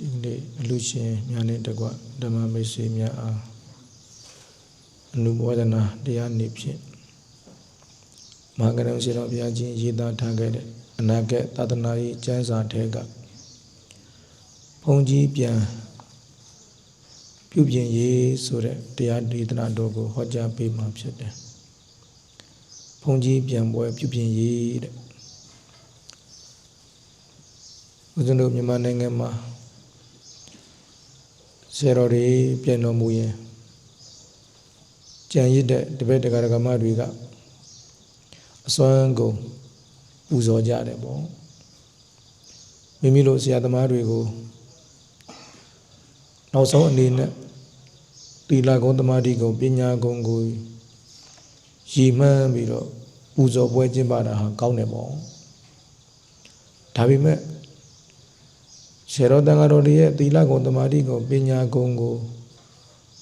ဒီနေ့အလူရှင်များနဲ့တကွဓမ္မမိတ်ဆွေများအားအနုဘောဒနာတရားနေ့ဖြင့်မဟာကရုဏာရှင်တော်ဘုရားကြီးရေးသားထားခဲ့တဲ့အနာဂတ်သာသနာရေးကျမ်းစာထဲကဘုန်းကြီးပြန်ပြုပြင်ရေးဆိုတဲ့တရားဒေသနာတော်ကိုဟောကြားပေးမှာဖြစ်တယ်။ဘုန်းကြီးပြန်ပွဲပြုပြင်ရေးတဲ့ဦးဇင်းတို့မြန်မာနိုင်ငံမှာ ဆရာတော်တွေပြန်တော်မူရင်ကြံရစ်တဲ့တပည့်တက္ကရာကမတွေကအစွမ်းကုန်ပူဇော်ကြတယ်ပေါ့မိမိတို့ဆရာသမားတွေကိုနောက်ဆုံးအနေနဲ့သီလကုံသမာဓိကုံပညာကုံကိုရည်မှန်းပြီးတော့ပူဇော်ပွဲကျင်းပတာဟာကောင်းတယ်ပေါ့ဒါပေမဲ့ ရှေတော်တန်ဃာတော်တွေရဲ့သီလကုံသမာဓိကုံပညာကုံကို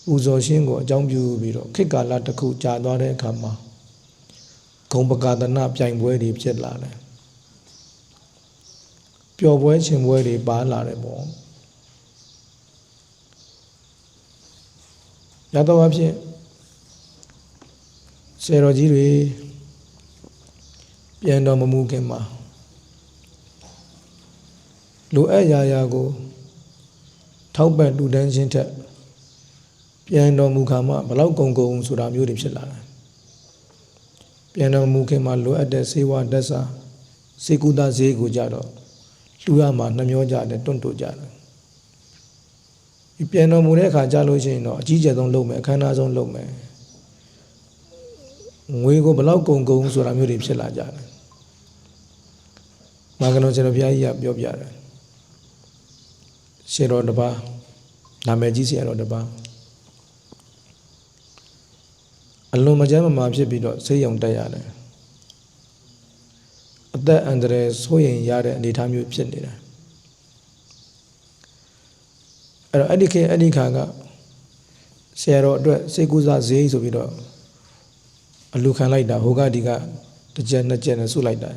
ပူဇော်ခြင်းကိုအကြောင်းပြုပြီးတော့ခေတ်ကာလတစ်ခုကြာသွားတဲ့အခါမှာဂုံပကာဒနာပြိုင်ပွဲတွေဖြစ်လာတယ်ပျော်ပွဲရှင်ပွဲတွေပါလာတယ်ပေါ့ရတော့အဖြစ်ဆရာတော်ကြီးတွေပြန်တော်မမူခင်မှာ လိုအပ်ရာရာကိုထောက်ပံ့တူတန်းခြင်းထက်ပြန်တော်မူခါမှဘလောက်ကုံကုံဆိုတာမျိုးတွေဖြစ်လာတယ်ပြန်တော်မူခင်မှာလိုအပ်တဲ့စေဝါတက်စာစေကုသဈေးကိုကြတော့လူရမှာနှမျောကြတယ်တွန့်တိုကြတယ်ဒီပြန်တော်မူတဲ့အခါကြာလို့ရှိရင်တော့အကြီးကျယ်ဆုံးလုပ်မယ်အခမ်းအနားဆုံးလုပ်မယ်ငွေကိုဘလောက်ကုံကုံဆိုတာမျိုးတွေဖြစ်လာကြတယ်မာကနောဆရာဘုရားကြီးကပြောပြတယ် ဆရာတော်တစ်ပါးနာမည်ကြီးဆရာတော်တစ်ပါးအလွန်မကြမ်းမမာဖြစ်ပြီးတော့စိတ်ယုံတက်ရတယ်အသက်အန္တရာယ်စိုးရင်ရတဲ့အနေအထားမျိုးဖြစ်နေတယ်အဲ့တော့အဲ့ဒီခေတ်အဲ့ဒီခါကဆရာတော်အတွက်စိတ်ကူးစားဈေးဆိုပြီးတော့အလူခံလိုက်တာဟိုကဒီကတစ်ကြက်နှစ်ကြက်နဲ့ဆုလိုက်တာ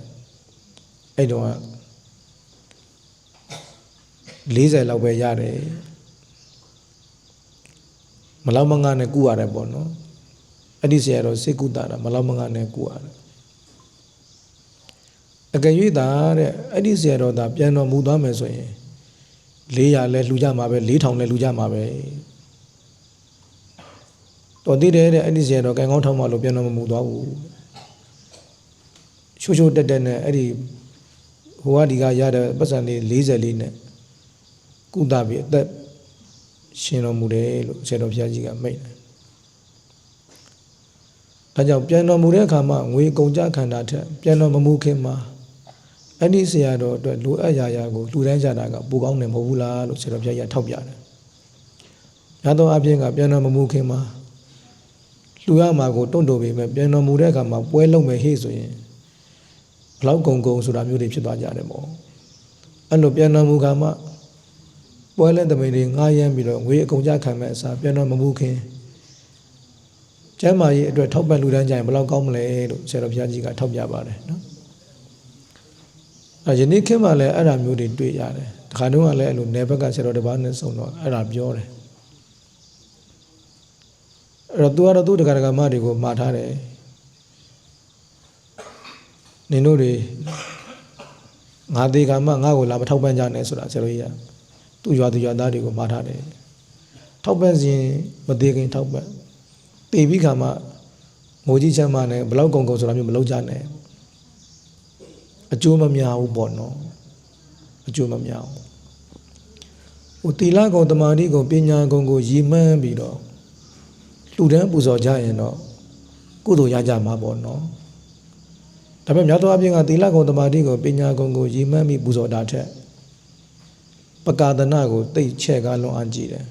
အဲ့တော့ 40လောက်ပဲရတယ်မလောက်မငါနဲ့ကုရတယ်ပေါ့နော်အဲ့ဒီဆရာတော်စိတ်ကူတာတာမလောက်မငါနဲ့ကုရတယ်အကယ်၍သာတဲ့အဲ့ဒီဆရာတော်သာပြန်တော်မူသွားမယ်ဆိုရင်400လဲလှူကြမှာပဲ4000လဲလှူကြမှာပဲတော်သေးတယ်တဲ့အဲ့ဒီဆရာတော်ကံကောင်းထောက်မှလို့ပြန်တော်မမူသွားဘူးချိုးချိုးတက်တက်နဲ့အဲ့ဒီဟိုကဒီကရတဲ့ပတ်စံလေး44နဲ့ ကုသပြီးအသက်ရှင်တော်မူတယ်လို့ဆရာတော်ဘုရားကြီးကမိန့်တယ်။ဒါကြောင့်ပြန်တော်မူတဲ့အခါမှာငွေကုန်ကြခန္ဓာထက်ပြန်တော်မမူခင်မှာအဲ့ဒီဆရာတော်အတွက်လိုအပ်ရာရာကိုလှူဒန်းကြတာကပိုကောင်းတယ်မဟုတ်ဘူးလားလို့ဆရာတော်ဘုရားကြီးထောက်ပြတယ်။ရသောအပြင်ကပြန်တော်မမူခင်မှာလှူရမှာကိုတွန့်တိုပေမဲ့ပြန်တော်မူတဲ့အခါမှာပွဲလုံးမယ်ဟေ့ဆိုရင်ဘလောက်ကုံကုံဆိုတာမျိုးတွေဖြစ်သွားကြတယ်ပေါ့။အဲ့လိုပြန်တော်မူခါမှာ ပွဲလဲတမိန်တွေငားရမ်းပြီးတော့ငွေအကုန်ကြခံမဲ့အစားပြန်တော်မမူခင်ကျမ်းမာရေးအတွက်ထောက်ပံ့လူတန်းကြရင်ဘယ်လောက်ကောင်းမလဲလို့ဆရာတော်ဘုရားကြီးကထောက်ပြပါတယ်နော်အဲယနေ့ခေတ်မှာလည်းအဲ့ဒါမျိုးတွေတွေ့ရတယ်တခါတုန်းကလည်းအဲ့လိုနယ်ဘက်ကဆရာတော်တစ်ပါးနဲ့ဆုံတော့အဲ့ဒါပြောတယ်အဲ့တော့သူကတော့သူ့တက္ကရာမတွေကိုမှာထားတယ်နင်တို့တွေငါသေးကမှငါ့ကိုလာမထောက်ပံ့ကြနဲ့ဆိုတာဆရာတော်ကြီးက သူ့ရွာသူရွာသားတွေကိုမှာထားတယ်ထောက်ပံ့စဉ်မသေးခင်ထောက်ပံ့တည်ပြီးခါမှငိုကြီးချမ်းမနဲ့ဘလောက်ကုံကုံဆိုတာမျိုးမလုပ်ကြနဲ့အကျိုးမများဘူးပေါ့နော်အကျိုးမများဘူးဟိုတီလာကုံတမာတိကုံပညာကုံကိုရည်မှန်းပြီးတော့လှူဒန်းပူဇော်ကြရင်တော့ကုသိုလ်ရကြမှာပေါ့နော်ဒါပေမဲ့များသောအားဖြင့်ကတီလာကုံတမာတိကုံပညာကုံကိုရည်မှန်းပြီးပူဇော်တာထက် ပကာဒနာကိုတိတ်ချဲ့ကားလွန်အားကြည့်တယ်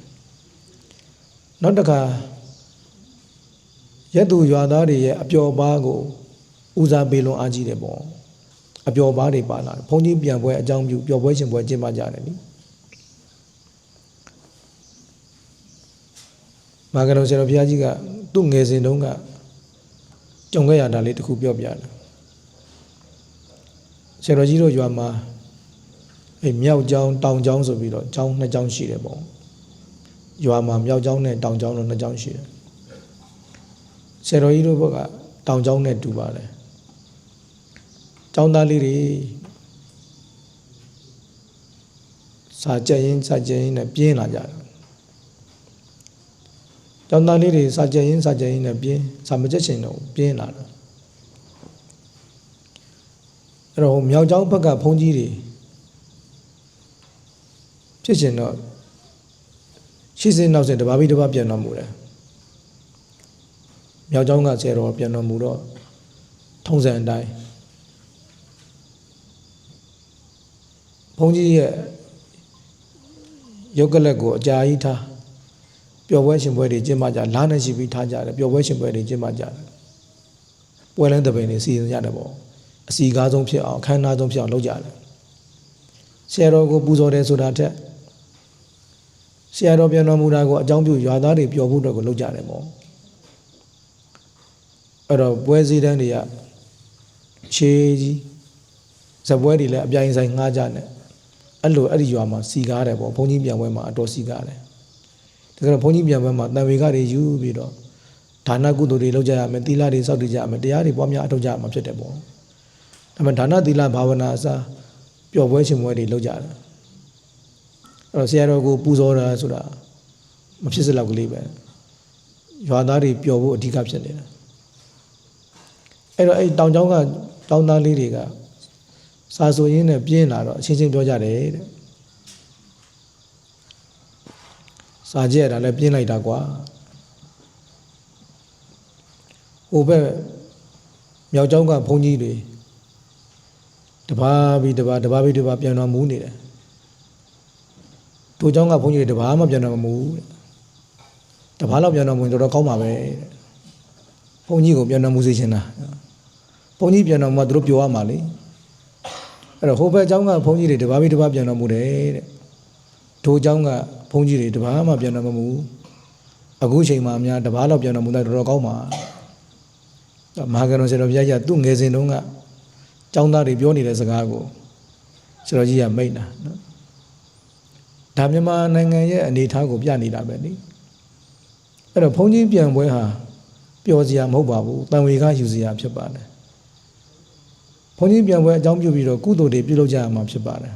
နောက်တစ်ခါရက်သူရွာသားတွေရဲ့အပျော်ပါးကိုဦးစားပေးလွန်အားကြည့်တယ်ပေါ့အပျော်ပါးတွေပါလာတယ်ဘုန်းကြီးပြန်ပွဲအကြောင်းပြုပျော်ပွဲရှင်ပွဲကျင်းပကြတယ်နိမာကတော်ဆရာတော်ဘုရားကြီးကသူ့ငယ်စဉ်တုန်းကကြုံခဲ့ရတာလေးတစ်ခုပြောပြတယ်ဆရာတော်ကြီးတို့ရွာမှာ အဲမြောက်ကျောင်းတောင်ကျောင်းဆိုပြီးတော့ကျောင်းနှစ်ကျောင်းရှိတယ်ပေါ့ရွာမှာမြောက်ကျောင်းနဲ့တောင်ကျောင်းလို့နှစ်ကျောင်းရှိတယ်ဆရာတော်ကြီးတို့ဘက်ကတောင်ကျောင်းနဲ့တူပါတယ်ကျောင်းသားလေးတွေစာကြက်ရင်းစာကြက်ရင်းနဲ့ပြင်းလာကြတယ်ကျောင်းသားလေးတွေစာကြက်ရင်းစာကြက်ရင်းနဲ့ပြင်းစာမကြက်ချင်တော့ပြင်းလာတာအဲ့တော့မြောက်ကျောင်းဘက်ကဘုန်းကြီးတွေ ဖြစ်ချင်တော့ရှိစင်းနောက်စင်းတပါးပြီးတပါးပြန်တော်မူတယ်မြောက်ကျောင်းကဆရာတော်ပြန်တော်မူတော့ထုံးစံအတိုင်းဘုန်းကြီးရဲ့ရုပ်ကလက်ကိုအကြာကြီးထားပျော်ပွဲရှင်ပွဲတွေကျင်းပကြလားနဲ့ရှိပြီးထားကြတယ်ပျော်ပွဲရှင်ပွဲတွေကျင်းပကြတယ်ပွဲလန်းတပင်တွေစီစဉ်ကြတယ်ပေါ့အစီကားဆုံးဖြစ်အောင်အခမ်းအနားဆုံးဖြစ်အောင်လုပ်ကြတယ်ဆရာတော်ကိုပူဇော်တယ်ဆိုတာထက် ဆရာတော်ပြန်တော်မူတာကိုအကြောင်းပြုရွာသားတွေပျော်ဖို့အတွက်ကိုလုပ်ကြတယ်ပေါ့အဲ့တော့ပွဲစည်းတန်းတွေကခြေကြီးဇပွဲတွေလည်းအပြိုင်ဆိုင်ငှားကြတယ်အဲ့လိုအဲ့ဒီရွာမှာစီကားတယ်ပေါ့ဘုန်းကြီးပြန်ပွဲမှာအတော်စီကားတယ်ဒါကြတော့ဘုန်းကြီးပြန်ပွဲမှာတန်ဝေကတွေယူပြီးတော့ဒါနကုသိုလ်တွေလုပ်ကြရမယ်သီလတွေစောင့်တည်ကြရမယ်တရားတွေပွားများအထောက်ကြရမှာဖြစ်တယ်ပေါ့ဒါပေမဲ့ဒါနသီလဘာဝနာအစားပျော်ပွဲရှင်ပွဲတွေလုပ်ကြတယ် အဲ့တော့ဆရာတော်ကိုပူဇော်တာဆိုတာမဖြစ်စလောက်ကလေးပဲရွာသားတွေပျော်ဖို့အဓိကဖြစ်နေတာအဲ့တော့အဲ့တောင်ကျောင်းကတောင်သားလေးတွေကစာဆိုရင်းနဲ့ပြင်းလာတော့အချင်းချင်းပြောကြတယ်တဲ့စာကြည့်ရတာလည်းပြင်းလိုက်တာကွာဟိုဘက်မြောက်ကျောင်းကဘုန်းကြီးတွေတပါးပြီးတပါးတပါးပြီးတပါးပြန်တော်မူနေတယ် တို့ကျောင်းကဘုန်းကြီးတွေတပါးမှပြန်တော်မမူတဲ့တပါးလောက်ပြန်တော်မူရင်တော်တော်ကောင်းပါပဲတဲ့ဘုန်းကြီးကိုပြန်တော်မူစေချင်တာဘုန်းကြီးပြန်တော်မူမှသူတို့ပြောရမှာလေအဲ့တော့ဟိုဘက်ကျောင်းကဘုန်းကြီးတွေတပါးပြီးတပါးပြန်တော်မူတယ်တဲ့တို့ကျောင်းကဘုန်းကြီးတွေတပါးမှပြန်တော်မမူအခုချိန်မှာအများတပါးလောက်ပြန်တော်မူတော့တော်တော်ကောင်းပါမဟာကရုံဆရာတော်ဘုရားကြီးကသူ့ငယ်စဉ်တုန်းကကျောင်းသားတွေပြောနေတဲ့စကားကိုဆရာတော်ကြီးကမိတ်တာနော် ဒါမြန်မာနိုင်ငံရဲ့အနေအထားကိုပြနေတာပဲလေအဲ့တော့ဘုန်းကြီးပြန်ပွဲဟာပျော်စရာမဟုတ်ပါဘူးတန်ဝေကယူစရာဖြစ်ပါတယ်ဘုန်းကြီးပြန်ပွဲအကြောင်းပြုပြီးတော့ကုသိုလ်တွေပြုလုပ်ကြရမှာဖြစ်ပါတယ်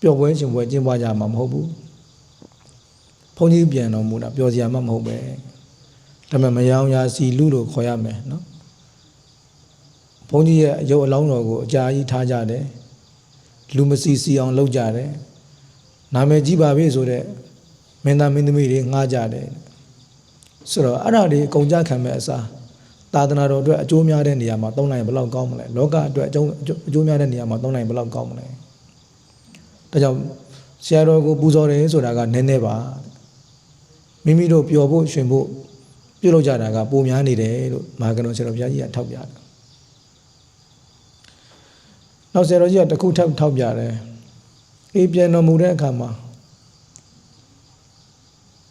ပျော်ပွဲရှင်ပွဲကျင်းပကြမှာမဟုတ်ဘူးဘုန်းကြီးပြန်တော်မူတာပျော်စရာမှမဟုတ်ပဲဒါပေမဲ့မယောင်ရာစီလူလို့ခေါ်ရမယ်နော်ဘုန်းကြီးရဲ့အယုတ်အလောင်းတော်ကိုအကြာကြီးထားကြတယ်လူမစီစီအောင်လုပ်ကြတယ် နာမည်ကြီးပါပြီဆိုတော့မင်းသားမင်းသမီးတွေငှားကြတယ်ဆိုတော့အဲ့ဒါတွေအကုန်ကြခံမဲ့အစားသာသနာတော်အတွက်အကျိုးများတဲ့နေရာမှာသုံးနိုင်ဘယ်လောက်ကောင်းမလဲလောကအတွက်အကျိုးအကျိုးများတဲ့နေရာမှာသုံးနိုင်ဘယ်လောက်ကောင်းမလဲဒါကြောင့်ဆရာတော်ကိုပူဇော်တယ်ဆိုတာကနည်းနည်းပါမိမိတို့ပျော်ဖို့ရွှင်ဖို့ပြုလုပ်ကြတာကပုံများနေတယ်လို့မာကနုဆရာတော်ဘုရားကြီးကထောက်ပြတယ်နောက်ဆရာတော်ကြီးကတခုထောက်ထောက်ပြတယ် အေးပြန်တော်မူတဲ့အခါမှာ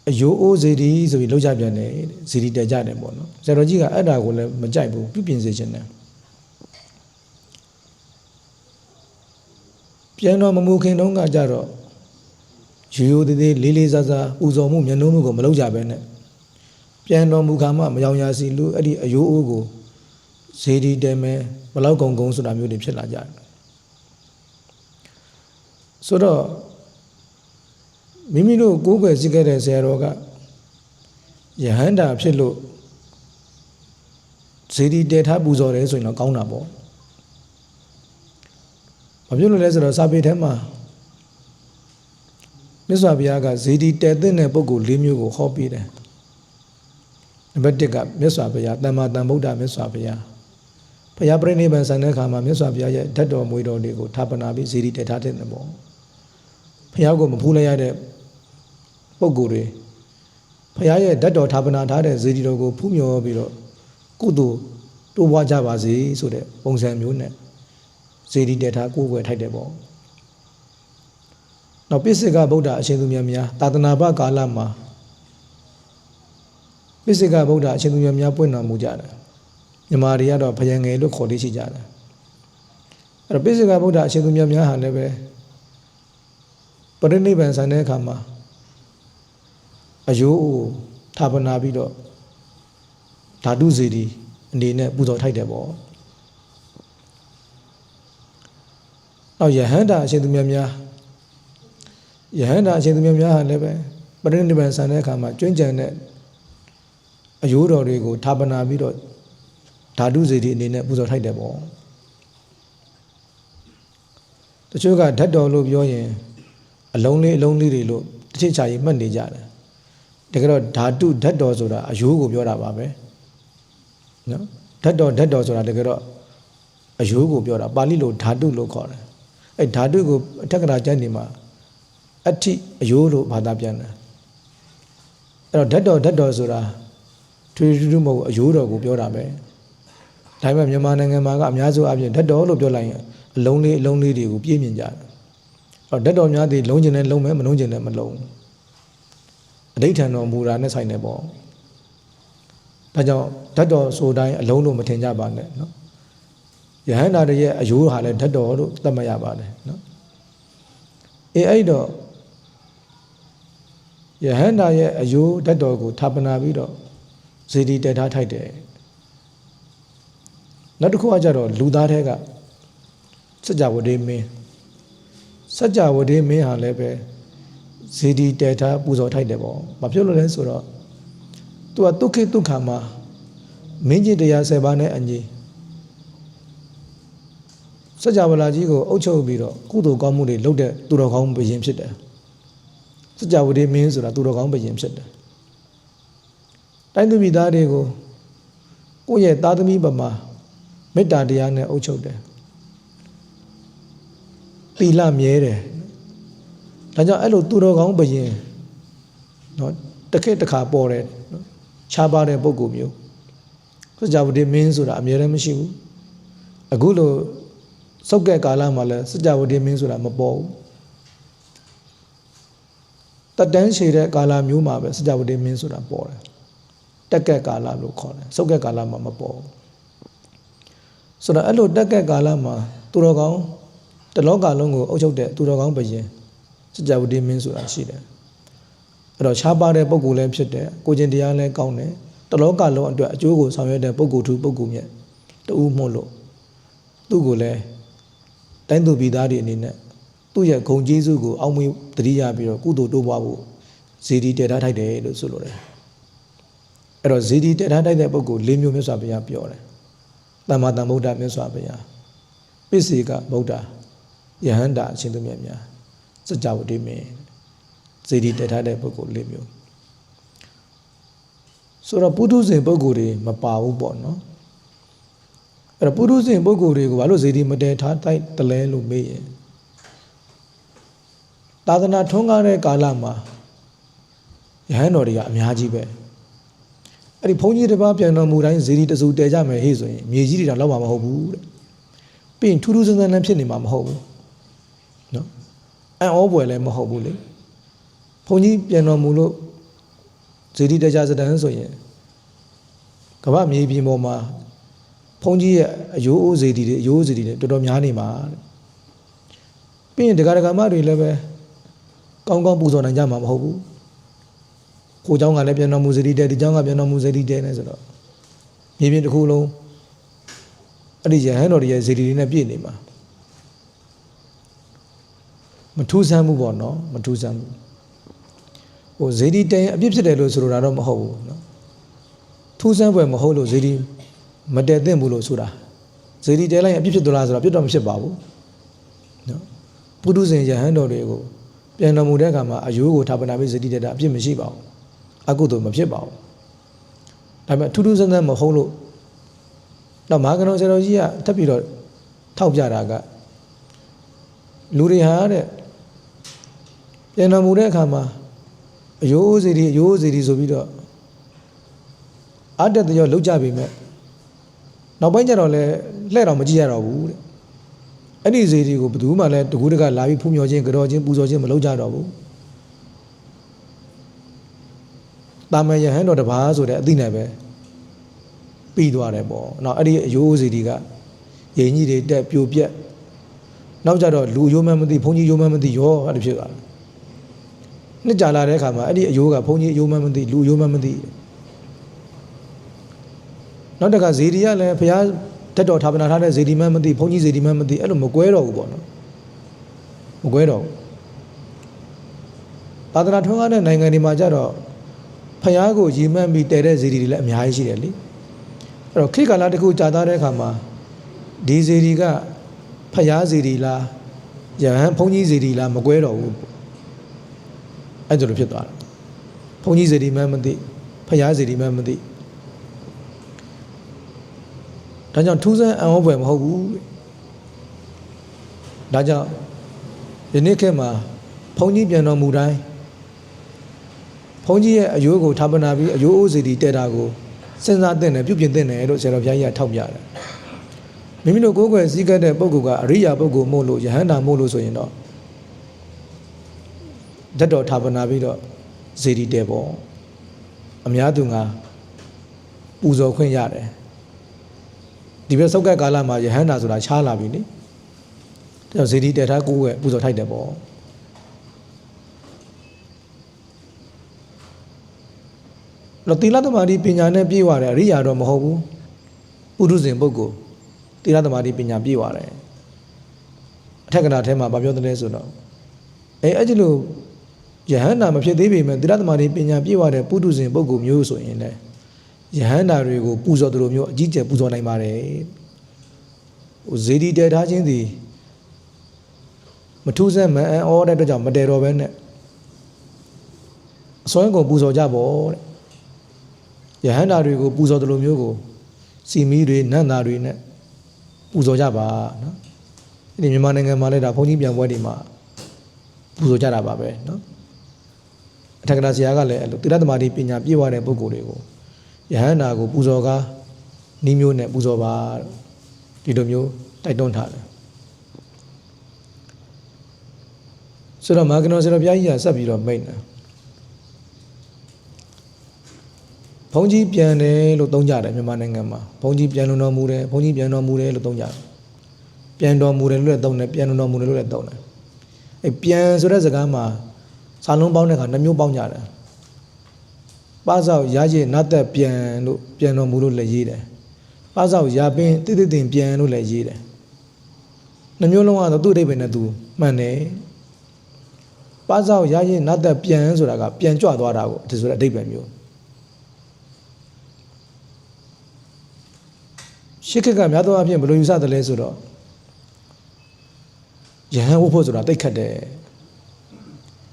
အယိုးအိုးဇေဒီဆိုပြီးလောက်ကြပြန်တယ်ဇေဒီတဲကြတယ်ပေါ့နော်ဆရာတော်ကြီးကအဲ့ဒါကိုလည်းမကြိုက်ဘူးပြုပြင်စေခြင်းတယ်ပြန်တော်မမူခင်တုန်းကကြတော့ရိုးရိုးသေးသေးလေးလေးစားစားပူဇော်မှုမျက်နှာမှုကိုမလုပ်ကြဘဲနဲ့ပြန်တော်မူခါမှမယောင်ရာစီလူအဲ့ဒီအယိုးအိုးကိုဇေဒီတဲမဲဘလောက်ကုံကုံဆိုတာမျိုးတွေဖြစ်လာကြတယ် ဆိုတော့မိမိတို့ကိုးကွယ်စိတ်ခဲ့တဲ့ဆရာတော်ကယဟန္တာဖြစ်လို့ဇေဒီတေထားပူဇော်တယ်ဆိုရင်တော့ကောင်းတာပေါ့ဘာဖြစ်လို့လဲဆိုတော့စာပေထဲမှာမြတ်စွာဘုရားကဇေဒီတေတဲ့တဲ့ပုဂ္ဂိုလ်၄မျိုးကိုဟောပေးတယ်နံပါတ်1ကမြတ်စွာဘုရားတမ္မာတန်ဗုဒ္ဓမြတ်စွာဘုရားဘုရားပြိဋိဘံဆန်တဲ့အခါမှာမြတ်စွာဘုရားရဲ့ဓာတ်တော်မွေတော်တွေကိုဌာပနာပြီးဇေဒီတေထားတဲ့တယ်ပေါ့ ဖះကိုမဖူးလိုက်ရတဲ့ပုံကိုယ်တွေဖះရဲ့ဓာတ်တော်ဌာပနာထားတဲ့ဇေဒီတော်ကိုဖူးမြော်ပြီးတော့ကုသိုလ်တိုးပွားကြပါစေဆိုတဲ့ပုံစံမျိုးနဲ့ဇေဒီတက်ထားကိုယ်ွယ်ထိုက်တယ်ပေါ့နောက်ပိစိကဗုဒ္ဓအရှင်သူမြတ်များသာသနာ့ဘကာလမှာပိစိကဗုဒ္ဓအရှင်သူမြတ်များပွင့်တော်မူကြတယ်မြန်မာတွေကတော့ဖယံငယ်လို့ခေါ်လေးရှိကြတယ်အဲ့တော့ပိစိကဗုဒ္ဓအရှင်သူမြတ်များဟာလည်းပဲ ပရိနိဗ္ဗာန်ဆိုင်တဲ့အခါမှာအယိုးကိုဌာပနာပြီးတော့ဓာတုစေတီအနေနဲ့ပူဇော်ထိုက်တယ်ပေါ့နောက်ယဟန္တာအရှင်သူမြတ်များယဟန္တာအရှင်သူမြတ်များဟာလည်းပဲပရိနိဗ္ဗာန်ဆိုင်တဲ့အခါမှာကျွမ်းကျန်တဲ့အယိုးတော်တွေကိုဌာပနာပြီးတော့ဓာတုစေတီအနေနဲ့ပူဇော်ထိုက်တယ်ပေါ့တချို့ကဓာတ်တော်လို့ပြောရင် အလုံးလေးအလုံးလေးတွေလို့တစ်ချိတ်ချာကြီးမှတ်နေကြတယ်တကယ်တော့ဓာတုဓာတ်တော်ဆိုတာအယိုးကိုပြောတာပါပဲနော်ဓာတ်တော်ဓာတ်တော်ဆိုတာတကယ်တော့အယိုးကိုပြောတာပါဠိလိုဓာတုလို့ခေါ်တယ်အဲဓာတုကိုအထက်ကရာကျမ်းနေမှာအဋ္ဌိအယိုးလို့ဘာသာပြန်တယ်အဲ့တော့ဓာတ်တော်ဓာတ်တော်ဆိုတာထွေထွေမဟုတ်ဘူးအယိုးတော်ကိုပြောတာပဲဒါပေမဲ့မြန်မာနိုင်ငံမှာကအများစုအပြင်ဓာတ်တော်လို့ပြောလိုက်ရင်အလုံးလေးအလုံးလေးတွေကိုပြည့်မြင်ကြတယ်အဲ့ တော့ဓာတ်တော်များသည်လုံးကျင်နဲ့လုံးမယ်မလုံးကျင်နဲ့မလုံးအဋိဋ္ဌံတော်မူတာနဲ့ဆိုင်နေပေါ့ဒါကြောင့်ဓာတ်တော်ဆိုတိုင်းအလုံးလို့မထင်ကြပါနဲ့နော်ယဟန္တာတွေရဲ့အယိုးဟာလည်းဓာတ်တော်လို့သတ်မှတ်ရပါတယ်နော်အေးအဲ့တော့ယဟန္တာရဲ့အယိုးဓာတ်တော်ကိုဌာပနာပြီးတော့ဇေဒီတထားထိုက်တယ်နောက်တစ်ခုကကြတော့လူသားတွေကစัจ java ဝတိမင်း စัจ java ဝတိမင်းဟာလည်းပဲဇေဒီတထားပူဇော်ထိုက်တယ်ပေါ့ဘာဖြစ်လို့လဲဆိုတော့သူကဒုက္ခိဒုက္ခမှာမင်းကြီးတရား7ပါးနဲ့အညီစัจ java လာကြီးကိုအုပ်ချုပ်ပြီးတော့ကုသိုလ်ကောင်းမှုတွေလုပ်တဲ့သူတော်ကောင်းဘုရင်ဖြစ်တယ်စัจ java ဝတိမင်းဆိုတာသူတော်ကောင်းဘုရင်ဖြစ်တယ်တိုင်းသူပြည်သားတွေကိုကိုယ့်ရဲ့သားသမီးပမာမေတ္တာတရားနဲ့အုပ်ချုပ်တယ် သီလမြဲတယ်ဒါကြောင့်အဲ့လိုသူတော်ကောင်းဘယင်နော်တစ်ခက်တစ်ခါပေါ်တယ်နော်ခြားပါတဲ့ပုံကိုမျိုးစကြဝဠာမင်းဆိုတာအမြဲတမ်းမရှိဘူးအခုလိုစောက်ကဲကာလမှာလဲစကြဝဠာမင်းဆိုတာမပေါ်ဘူးတတန်းရှည်တဲ့ကာလမျိုးမှာပဲစကြဝဠာမင်းဆိုတာပေါ်တယ်တက်ကက်ကာလလို့ခေါ်တယ်စောက်ကက်ကာလမှာမပေါ်ဘူးဆိုတော့အဲ့လိုတက်ကက်ကာလမှာသူတော်ကောင်း တလောကလုံးကိုအုပ်ချုပ်တဲ့သူတော်ကောင်းဘယင်စကြဝဠာမင်းဆိုတာရှိတယ်အဲ့တော့ရှားပါတဲ့ပုံကိုယ်လည်းဖြစ်တယ်ကိုကျင်တရားလည်းကောင်းတယ်တလောကလုံးအတွက်အကျိုးကိုဆောင်ရွက်တဲ့ပုံကိုယ်ထူပုံကိုယ်မြတ်တူမှုလို့သူ့ကိုလည်းတိုင်းသူပြည်သားတွေအနေနဲ့သူ့ရဲ့ဂုံကျေးဇူးကိုအောက်မေ့တတိယပြီးတော့ကုသိုလ်တိုးပွားဖို့ဇေဒီတည်ထားထိုက်တယ်လို့ဆိုလိုတယ်အဲ့တော့ဇေဒီတည်ထားထိုက်တဲ့ပုံကိုယ်၄မျိုးမြတ်စွာဘုရားပြောတယ်သမ္မာသမ္ဗုဒ္ဓမြတ်စွာဘုရားပိစေကဗုဒ္ဓ ယဟန္တာအရှင်သူမြတ်များစကြဝဠာမင်းဇေဒီတည်ထားတဲ့ပုဂ္ဂိုလ်၄မျိုးဆိုတော့ပုထုဇဉ်ပုဂ္ဂိုလ်တွေမပါဘူးပေါ့နော်အဲ့တော့ပုထုဇဉ်ပုဂ္ဂိုလ်တွေကိုဘာလို့ဇေဒီမတည်ထားတိုက်တလဲလို့မေးရင်သာသနာထွန်းကားတဲ့ကာလမှာယဟန်တော်တွေကအများကြီးပဲအဲ့ဒီဘုန်းကြီးတစ်ပါးပြန်တော်မူတိုင်းဇေဒီတစုတည်ကြမယ်ဟေ့ဆိုရင်မြေကြီးတွေတော့လောက်မှာမဟုတ်ဘူးတဲ့ပြီးရင်ထူးထူးဆန်းဆန်းလည်းဖြစ်နေမှာမဟုတ်ဘူး နော်အံ့ဩပွယ်လည်းမဟုတ်ဘူးလေဘုန်းကြီးပြန်တော်မူလို့ဇေဒီတကြစတန်ဆိုရင်ကမ္ဘာမြေပြင်ပေါ်မှာဘုန်းကြီးရဲ့အယိုးအိုးဇေဒီတွေအယိုးဇေဒီတွေတော်တော်များနေမှာတဲ့ပြီးရင်ဒကာဒကာမတွေလည်းပဲကောင်းကောင်းပူဇော်နိုင်ကြမှာမဟုတ်ဘူးကိုเจ้าကလည်းပြန်တော်မူဇေဒီတဲ့ဒီเจ้าကပြန်တော်မူဇေဒီတဲ့နဲ့ဆိုတော့မြေပြင်တစ်ခုလုံးအဲ့ဒီရဟန်းတော်တွေရဲ့ဇေဒီတွေနဲ့ပြည့်နေမှာ မထူးဆန်းဘူးပေါ့နော်မထူးဆန်းဘူးဟိုဇေဒီတန်အပြစ်ဖြစ်တယ်လို့ဆိုလိုတာတော့မဟုတ်ဘူးနော်ထူးဆန်းပွဲမဟုတ်လို့ဇေဒီမတည်သင့်ဘူးလို့ဆိုတာဇေဒီတဲလိုက်အပြစ်ဖြစ်သလားဆိုတော့ပြစ်တော့မဖြစ်ပါဘူးနော်ပုထုဇဉ်ယဟန်တော်တွေကိုပြန်တော်မူတဲ့အခါမှာအယိုးကိုဌာပနာပြီးဇေဒီတဲတာအပြစ်မရှိပါဘူးအကုသိုလ်မဖြစ်ပါဘူးဒါပေမဲ့ထူးထူးဆန်းဆန်းမဟုတ်လို့တော့မာကနောဆရာတော်ကြီးကထပ်ပြီးတော့ထောက်ပြတာကလူတွေဟာတဲ့ ပြန်တော်မူတဲ့အခါမှာအယိုးစီဒီအယိုးစီဒီဆိုပြီးတော့အတ္တတရောလောက်ကြပြီမဲ့နောက်ပိုင်းကျတော့လဲလှဲ့တော့မကြည့်ရတော့ဘူးတဲ့အဲ့ဒီစီဒီကိုဘယ်သူမှလည်းတကူးတကလာပြီးဖူးမြော်ခြင်းကြော်ခြင်းပူဇော်ခြင်းမလုပ်ကြတော့ဘူးတာမယဟန်တော်တပါးဆိုတဲ့အသိနဲ့ပဲပြီးသွားတယ်ပေါ့နောက်အဲ့ဒီအယိုးစီဒီကရင်ကြီးတွေတက်ပြိုပြက်နောက်ကြတော့လူအယိုးမှမသိဘုန်းကြီးယိုးမှမသိရောအဲ့ဒါဖြစ်သွားတယ် နှစ်ကြာလာတဲ့အခါမှာအဲ့ဒီအယိုးကဘုန်းကြီးအယိုးမှမသိလူအယိုးမှမသိနောက်တစ်ခါဇေဒီကလည်းဘုရားတက်တော်ဌာပနာထားတဲ့ဇေဒီမှမသိဘုန်းကြီးဇေဒီမှမသိအဲ့လိုမကွဲတော့ဘူးပေါ့နော်မကွဲတော့ဘူးသာသနာထွန်းကားတဲ့နိုင်ငံတွေမှာကြတော့ဘုရားကိုရည်မှန်းပြီးတည်တဲ့ဇေဒီတွေလည်းအများကြီးရှိတယ်လေအဲ့တော့ခေတ်ကာလတစ်ခုကြာသားတဲ့အခါမှာဒီဇေဒီကဘုရားဇေဒီလားယဟန်ဘုန်းကြီးဇေဒီလားမကွဲတော့ဘူး အဲ့ဒါလိုဖြစ်သွားတာဘုန်းကြီးဇေဒီမှမသိဖယားဇေဒီမှမသိဒါကြောင့်ထူးဆန်းအံ့ဩဖွယ်မဟုတ်ဘူးဒါကြောင့်ယနေ့ခေတ်မှာဘုန်းကြီးပြန်တော်မူတိုင်းဘုန်းကြီးရဲ့အယိုးကိုဌာပနာပြီးအယိုးအိုးဇေဒီတဲ့တာကိုစဉ်းစားတဲ့နဲ့ပြုပြင်တဲ့နဲ့လို့ဆရာတော်ဘုရားကြီးကထောက်ပြတယ်မိမိတို့ကိုယ်ွယ်စည်းကပ်တဲ့ပုဂ္ဂိုလ်ကအရိယာပုဂ္ဂိုလ်မို့လို့ယဟန္တာမို့လို့ဆိုရင်တော့ ဓာတ်တော်ဌာပနာပြီးတော့ဇေဒီတဲပေါ့အများသူငါပူဇော်ခွင့်ရတယ်ဒီဘက်စောက်ကတ်ကာလမှာယဟန္တာဆိုတာချားလာပြီနိဒါကြောင့်ဇေဒီတဲထားကိုယ်ွယ်ပူဇော်ထိုက်တယ်ပေါ့တော့သီလသမာဓိပညာနဲ့ပြည့်ဝတယ်အရိယာတော့မဟုတ်ဘူးပုရုဇဉ်ပုဂ္ဂိုလ်သီလသမာဓိပညာပြည့်ဝတယ်အထက်ကနာထဲမှာဗာပြောတယ်လဲဆိုတော့အဲအဲ့ဒီလို ယဟန္တာမဖြစ်သေးပေမဲ့သီလသမာဓိပညာပြည့်ဝတဲ့ပုထုဇဉ်ပုဂ္ဂိုလ်မျိုးဆိုရင်လည်းယဟန္တာတွေကိုပူဇော်သူတို့မျိုးအကြီးကျယ်ပူဇော်နိုင်ပါတယ်ဟိုဇေဒီတဲထားခြင်းသည်မထူးဆန်းမအံ့ဩတဲ့အတွက်ကြောင့်မတဲတော်ပဲနဲ့အစွမ်းကုန်ပူဇော်ကြပေါ့တဲ့ယဟန္တာတွေကိုပူဇော်သူတို့မျိုးကိုစီမီတွေနန္တာတွေနဲ့ပူဇော်ကြပါနော်ဒီမြန်မာနိုင်ငံမှာလည်းဒါဘုန်းကြီးပြန်ပွဲတွေမှာပူဇော်ကြတာပါပဲနော်အ ထက်ကရာဆရာကလည်းအဲ့လိုတိရသမารီပညာပြည့်ဝတဲ့ပုဂ္ဂိုလ်တွေကိုယဟန္တာကိုပူဇော်ကားနီးမျိုးနဲ့ပူဇော်ပါဒီလိုမျိုးတိုက်တွန်းထားတယ်ဆိုတော့မာကနောဆရာဘုရားကြီးကဆက်ပြီးတော့မိတ်တယ်ဘုန်းကြီးပြန်တယ်လို့သုံးကြတယ်မြန်မာနိုင်ငံမှာဘုန်းကြီးပြန်တော်မူတယ်ဘုန်းကြီးပြန်တော်မူတယ်လို့သုံးကြတယ်ပြန်တော်မူတယ်လို့လည်းသုံးတယ်ပြန်တော်မူတယ်လို့လည်းသုံးတယ်အဲပြန်ဆိုတဲ့စကားမှာ စာလုံးပေါင်းတဲ့အခါနှမျိုးပေါင်းကြတယ်ပါဆောက်ရရည်နတ်သက်ပြန်လို့ပြန်တော်မူလို့လည်းရေးတယ်ပါဆောက်ရပင်းတိတိတင်ပြန်လို့လည်းရေးတယ်နှမျိုးလုံးကတော့သူ့အဓိပ္ပာယ်နဲ့သူမှန်တယ်ပါဆောက်ရရည်နတ်သက်ပြန်ဆိုတာကပြန်ကြွသွားတာကိုဒီဆိုတဲ့အဓိပ္ပာယ်မျိုးရှစ်ခက်ကများသောအားဖြင့်ဘယ်လိုယူဆတယ်လဲဆိုတော့ယဟန်ဝုတ်ဖို့ဆိုတာတိတ်ခတ်တယ်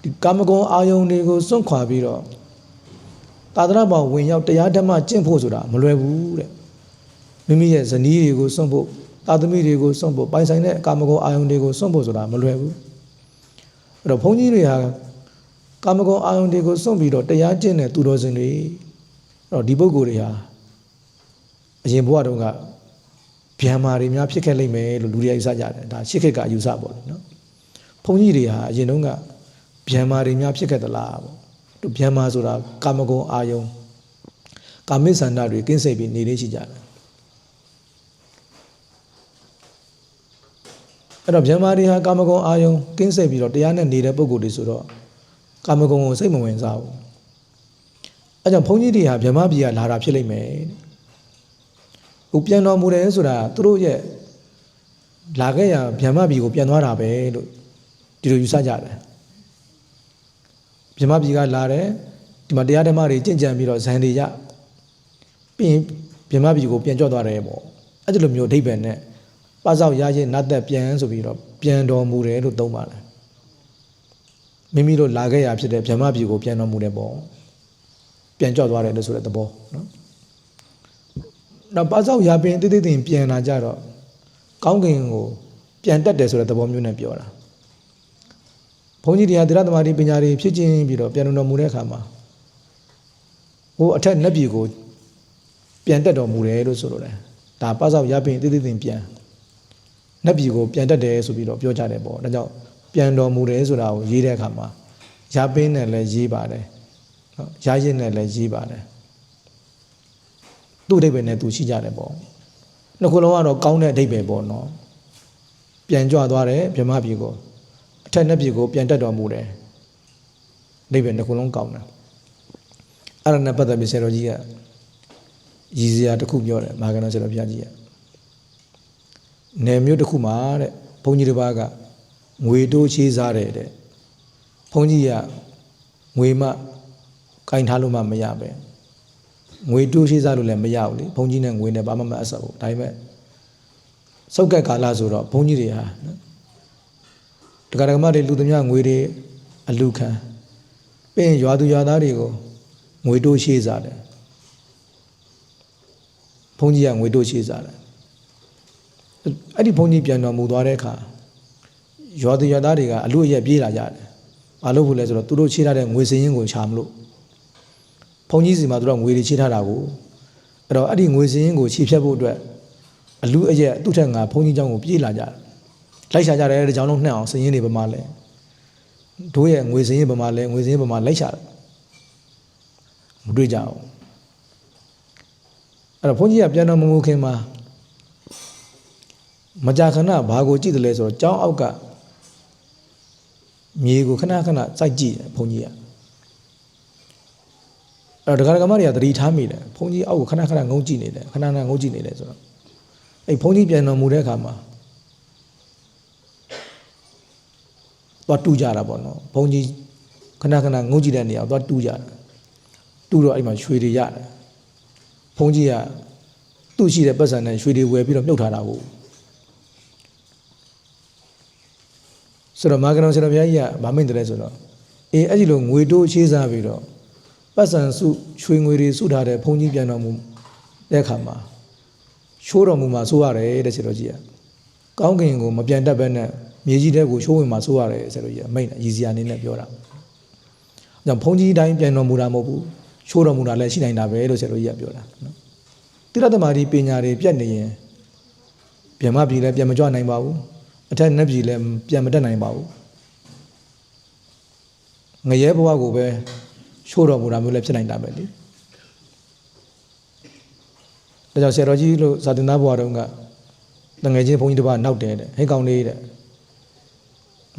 ဒီကာမဂုဏ်အာယုန်တွေကိုစွန့်ခွာပြီးတော့သာသနာ့ဘောင်ဝင်ရောက်တရားဓမ္မကျင့်ဖို့ဆိုတာမလွယ်ဘူးတဲ့မိမိရဲ့ဇနီးတွေကိုစွန့်ဖို့သာသမီတွေကိုစွန့်ဖို့ပိုင်ဆိုင်တဲ့ကာမဂုဏ်အာယုန်တွေကိုစွန့်ဖို့ဆိုတာမလွယ်ဘူးအဲ့တော့ဘုန်းကြီးတွေဟာကာမဂုဏ်အာယုန်တွေကိုစွန့်ပြီးတော့တရားကျင့်တဲ့သူတော်စင်တွေအဲ့တော့ဒီပုဂ္ဂိုလ်တွေဟာအရင်ဘဝတုန်းကဗျာမာတွေများဖြစ်ခဲ့လိမ့်မယ်လို့လူတွေကယူဆကြတယ်ဒါရှစ်ခေတ်ကယူဆပေါ့လေနော်ဘုန်းကြီးတွေဟာအရင်တုန်းက ဗျာမာတွေများဖြစ်ခဲ့သလားပေါ့သူဗျာမာဆိုတာကာမဂုဏ်အာယုံကာမိဆန္ဒတွေကင်းစိတ်ပြီးနေလေးရှိကြတယ်အဲ့တော့ဗျာမာတွေဟာကာမဂုဏ်အာယုံကင်းစိတ်ပြီးတော့တရားနဲ့နေတဲ့ပုံကိုယ်တွေဆိုတော့ကာမဂုဏ်ကိုစိတ်မဝင်စားဘူးအဲကြောင့်ဘုန်းကြီးတွေဟာဗျာမာပြည်ကလာတာဖြစ်လိမ့်မယ်ဟိုပြန်တော်မူတယ်ဆိုတာသူတို့ရဲ့လာခဲ့ရဗျမပြည်ကိုပြန်သွားတာပဲလို့ဒီလိုယူဆကြတယ် ဗျမပြည်ကလာတယ်ဒီမှာတရားဓမ္မတွေကြင်ကြံပြီးတော့ဇန်တွေရပြီးရင်ဗျမပြည်ကိုပြန်ကြွသွားတယ်ပေါ့အဲ့ဒီလိုမျိုးအဓိပ္ပာယ်နဲ့ပစောက်ရရင်နတ်သက်ပြန်ဆိုပြီးတော့ပြန်တော်မူတယ်လို့သုံးပါတယ်မိမိတို့လာခဲ့ရဖြစ်တဲ့ဗျမပြည်ကိုပြန်တော်မူတယ်ပေါ့ပြန်ကြွသွားတယ်လို့ဆိုတဲ့သဘောနော်တော့ပါစောက်ရပင်တိတိတင်ပြန်လာကြတော့ကောင်းကင်ကိုပြန်တက်တယ်ဆိုတဲ့သဘောမျိုးနဲ့ပြောတာ ဘုန်းကြီးတရားသရသမารီပညာတွေဖြစ်ချင်းပြီးတော့ပြန်တော်မူတဲ့အခါမှာဟိုအထက်နတ်ပြည်ကိုပြန်တက်တော်မူတယ်လို့ဆိုလိုတယ်ဒါပါစောက်ရပင်တိတိတင်ပြန်နတ်ပြည်ကိုပြန်တက်တယ်ဆိုပြီးတော့ပြောကြတယ်ပေါ့ဒါကြောင့်ပြန်တော်မူတယ်ဆိုတာကိုရေးတဲ့အခါမှာရပင်းနဲ့လည်းရေးပါတယ်နော်ရရင်နဲ့လည်းရေးပါတယ်သူ့အဓိပ္ပာယ်နဲ့သူရှိကြတယ်ပေါ့နှစ်ခုလုံးကတော့ကောင်းတဲ့အဓိပ္ပာယ်ပေါ့နော်ပြန်ကြွသွားတယ်ဗြဟ္မပြည်ကိုအ ထက်နှစ်ပြည်ကိုပြန်တက်တော်မူတယ်အိဗယ်တစ်ခုလုံးကောင်းတယ်အဲ့ဒါနဲ့ပတ်သက်ပြီးဆရာတော်ကြီးကရည်စရာတစ်ခုပြောတယ်မာကနောဆရာတော်ဘုရားကြီးကနယ်မြို့တစ်ခုမှာတဲ့ဘုန်းကြီးတစ်ပါးကငွေတိုးချေးစားတယ်တဲ့ဘုန်းကြီးကငွေမှကင်ထားလို့မှမရပဲငွေတိုးချေးစားလို့လည်းမရဘူးလေဘုန်းကြီးနဲ့ငွေနဲ့ဘာမှမအပ်ဘူးဒါပေမဲ့စုပ်ကက်ကာလဆိုတော့ဘုန်းကြီးတွေဟာနော် တက္ကရာမတွေလူသမျှငွေတွေအလူခံပြီးရင်ရွာသူရွာသားတွေကိုငွေတိုးချေးစားတယ်ဘုန်းကြီးကငွေတိုးချေးစားတယ်အဲ့ဒီဘုန်းကြီးပြန်တော်မူသွားတဲ့အခါရွာသူရွာသားတွေကအလူအရက်ပြေးလာကြတယ်ဘာလို့ဖို့လဲဆိုတော့သူတို့ချေးထားတဲ့ငွေစင်းရင်ကိုချာမလို့ဘုန်းကြီးစီမှာသူတို့ငွေတွေချေးထားတာကိုအဲ့တော့အဲ့ဒီငွေစင်းရင်ကိုချေဖြတ်ဖို့အတွက်အလူအရက်သူ့ထက်ငါဘုန်းကြီးเจ้าကိုပြေးလာကြတယ် လိုက်ရှာကြတယ်တဲ့ကြောင်လုံးနှက်အောင်စင်းရင်တွေပမာလဲတို့ရဲ့ငွေစင်းရင်ပမာလဲငွေစင်းရင်ပမာလိုက်ရှာတယ်မတွေ့ကြအောင်အဲ့တော့ဘုန်းကြီးကပြန်တော်မမူခင်မှာမကြာခဏဘာကိုကြည့်တယ်လဲဆိုတော့ကျောင်းအောက်ကမြေကိုခဏခဏစိုက်ကြည့်တယ်ဘုန်းကြီးကအဲ့တော့ဒကာဒကာမတွေကသတိထားမိတယ်ဘုန်းကြီးအောက်ကိုခဏခဏငုံကြည့်နေတယ်ခဏခဏငုံကြည့်နေတယ်ဆိုတော့အဲ့ဘုန်းကြီးပြန်တော်မူတဲ့အခါမှာ သွားတူးကြတာပေါ့နော်ဘုန်းကြီးခဏခဏငုံကြည့်တဲ့နေရာသွားတူးကြတာတူးတော့အဲ့မှာရွှေတွေရတယ်ဘုန်းကြီးကသူ့ရှိတဲ့ပတ်စံနဲ့ရွှေတွေဝယ်ပြီးတော့မြုပ်ထားတာကိုဆိုတော့မာကနောဆရာဘုရားကြီးကဗာမိန်တယ်ဆိုတော့အေးအဲ့ဒီလိုငွေတိုးချေးစားပြီးတော့ပတ်စံစုရွှေငွေတွေစုထားတဲ့ဘုန်းကြီးပြန်တော်မူတဲ့အခါမှာရှိုးတော်မူမှာဆိုရတယ်တဲ့ဆရာတော်ကြီးကကောင်းကင်ကိုမပြန်တတ်ဘဲနဲ့ မြေကြီးတဲ့ကိုရှိုးဝင်မှာဆိုရတယ်ဆရာတော်ကြီးကမိန်ရည်စရာအနေနဲ့ပြောတာ။ကြောင့်ဘုန်းကြီးတိုင်းပြန်တော်မူတာမဟုတ်ဘူးရှိုးတော်မူတာလည်းရှိနိုင်တာပဲလို့ဆရာတော်ကြီးကပြောတာနော်။တိရသမารီပညာတွေပြတ်နေရင်ပြန်မပြီလည်းပြန်မကြွနိုင်ပါဘူး။အထက်နှက်ပြီလည်းပြန်မတက်နိုင်ပါဘူး။ငရဲဘဝကိုပဲရှိုးတော်မူတာမျိုးလည်းဖြစ်နိုင်တာပဲလေ။ဒါကြောင့်ဆရာတော်ကြီးလို့ဇာတင်သားဘဝတုန်းကတငယ်ချင်းဘုန်းကြီးတစ်ပါးနောက်တယ်တဲ့ဟဲ့ကောင်လေးတဲ့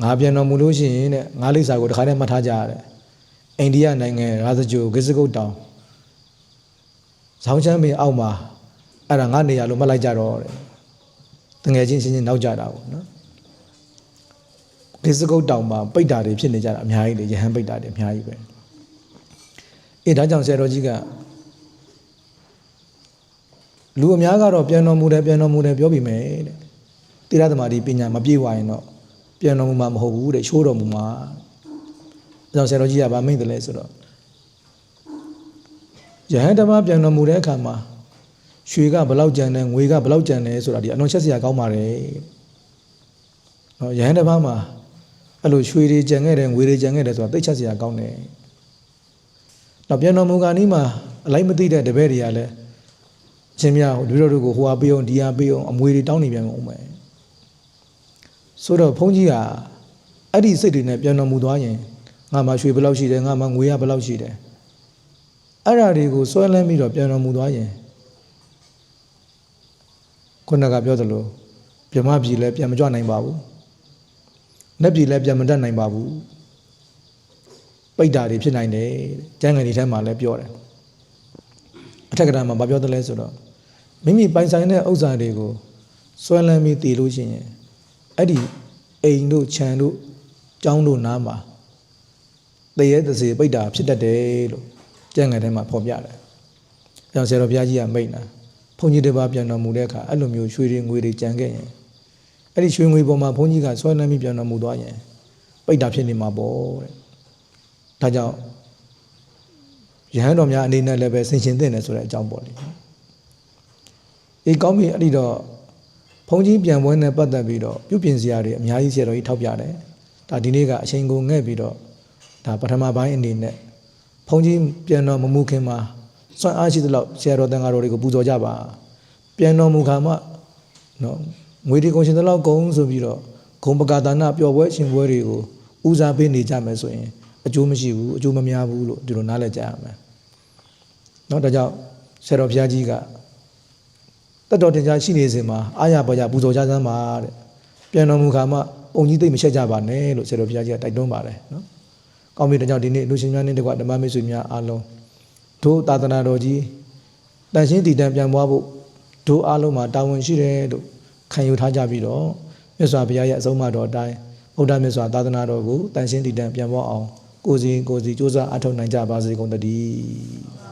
ငါပြန်တော်မူလို့ရှိရင်တဲ့ငါလိပ်စာကိုတစ်ခါတည်းမှတ်ထားကြရတယ်အိန္ဒိယနိုင်ငံရာဇဂျိုဂစ္စကုတ်တောင်ဇောင်းချမ်းပင်အောက်မှာအဲ့ဒါငါနေရာလို့မှတ်လိုက်ကြတော့တဲ့တငယ်ချင်းချင်းချင်းနောက်ကြတာပေါ့နော်ဂစ္စကုတ်တောင်မှာပိတ်တာတွေဖြစ်နေကြတာအများကြီးလေယဟန်ပိတ်တာတွေအများကြီးပဲအေးဒါကြောင့်ဆရာတော်ကြီးကလူအများကတော့ပြန်တော်မူတယ်ပြန်တော်မူတယ်ပြောပြီးမယ်တဲ့တိရသမารီပညာမပြေဝရင်တော့ ပြန်တော်မူမှာမဟုတ်ဘူးတဲ့ရှိုးတော်မူမှာအဲကြောင့်ဆရာတော်ကြီးကဗာမိတ်တယ်လဲဆိုတော့ယဟန်ဓမ္မပြန်တော်မူတဲ့အခါမှာရွှေကဘလောက်ကြံတယ်ငွေကဘလောက်ကြံတယ်ဆိုတာဒီအလွန်ချက်စရာကောင်းပါတယ်နော်ယဟန်ဓမ္မမှာအဲ့လိုရွှေတွေကြံခဲ့တယ်ငွေတွေကြံခဲ့တယ်ဆိုတာသိချက်စရာကောင်းတယ်နောက်ပြန်တော်မူကနီးမှာအလိုက်မသိတဲ့တပည့်တွေကလည်းအချင်းများလူတော်တို့ကိုဟိုဟာပေးအောင်ဒီဟာပေးအောင်အမွေတွေတောင်းနေပြန်အောင်မယ် ဆိုတော့ဘုန်းကြီးကအဲ့ဒီစိတ်တွေနဲ့ပြန်တော်မူသွားရင်ငါမှရွှေဘယ်လောက်ရှိတယ်ငါမှငွေကဘယ်လောက်ရှိတယ်အဲ့ဓာတွေကိုစွဲလန်းပြီးတော့ပြန်တော်မူသွားရင်ခုနကပြောသလိုပြမပြည်လည်းပြန်မကြွနိုင်ပါဘူး။နှက်ပြည်လည်းပြန်မတတ်နိုင်ပါဘူး။ပိတ်တာတွေဖြစ်နိုင်တယ်။ကျန်းငယ်တွေထဲမှာလည်းပြောတယ်။အထက်ကရာမှာမပြောတယ်လဲဆိုတော့မိမိပိုင်ဆိုင်တဲ့ဥစ္စာတွေကိုစွဲလန်းပြီးတည်လို့ရှိရင် အဲ့ဒီအိမ်တို့ခြံတို့ကျောင်းတို့နားမှာတရေတစေပိတ်တာဖြစ်တတ်တယ်လို့ကျန်းငယ်ထဲမှာဖော်ပြတယ်။အဲကြောင့်ဆရာတော်ဘုရားကြီးကမိတ်နာဘုန်းကြီးတစ်ပါးပြန်တော်မူတဲ့အခါအဲ့လိုမျိုးရွှေတွေငွေတွေကြံခဲ့ရင်အဲ့ဒီရွှေငွေပေါ်မှာဘုန်းကြီးကဆွဲလန်းပြီးပြန်တော်မူသွားရင်ပိတ်တာဖြစ်နေမှာပေါ့တဲ့။ဒါကြောင့်ယဟန်တော်များအနေနဲ့လည်းပဲဆင်ရှင်သင့်တယ်ဆိုတဲ့အကြောင်းပေါ့လေ။အေးကောင်းပြီအဲ့ဒီတော့ ဘုန်းကြီးပြန်ပွဲနဲ့ပတ်သက်ပြီးတော့ပြုပြင်စရာတွေအများကြီးဆရာတော်ကြီးထောက်ပြတယ်။ဒါဒီနေ့ကအချိန်ကုန်ငဲ့ပြီးတော့ဒါပထမပိုင်းအနေနဲ့ဘုန်းကြီးပြန်တော်မမူခင်မှာစွန့်အားရှိသလောက်ဆရာတော်တန်ဃာတော်တွေကိုပူဇော်ကြပါ။ပြန်တော်မူခါမှနော်ငွေတွေကုန်ရှင်သလောက်ကုန်ဆိုပြီးတော့ဂုံပကာဒါနပျော်ပွဲရှင်ပွဲတွေကိုဦးစားပေးနေကြမယ်ဆိုရင်အကျိုးမရှိဘူးအကျိုးမများဘူးလို့ဒီလိုနားလည်ကြရမယ်။နော်ဒါကြောင့်ဆရာတော်ဘုရားကြီးက တတ်တော်တင်ကြားရှိနေစဉ်မှာအာရပါရပူဇော်ကြစမ်းပါတဲ့ပြန်တော်မူခါမှာပုံကြီးသိမ့်မချက်ကြပါနဲ့လို့ဆရာတော်ဘုရားကြီးကတိုက်တွန်းပါတယ်နော်ကောင်းပြီတကြောင်ဒီနေ့လူရှင်များနဲ့တကွဓမ္မမိတ်ဆွေများအားလုံးတို့သာသနာတော်ကြီးတန်ရှင်းတည်တံပြန်ပွားဖို့တို့အားလုံးမှာတာဝန်ရှိတယ်လို့ခံယူထားကြပြီးတော့မြတ်စွာဘုရားရဲ့အဆုံးအမတော်အတိုင်းဗုဒ္ဓမြတ်စွာသာသနာတော်ကိုတန်ရှင်းတည်တံပြန်ပွားအောင်ကိုယ်စီကိုယ်စီစ조사အထောက်နိုင်ကြပါစေကုန်တည်း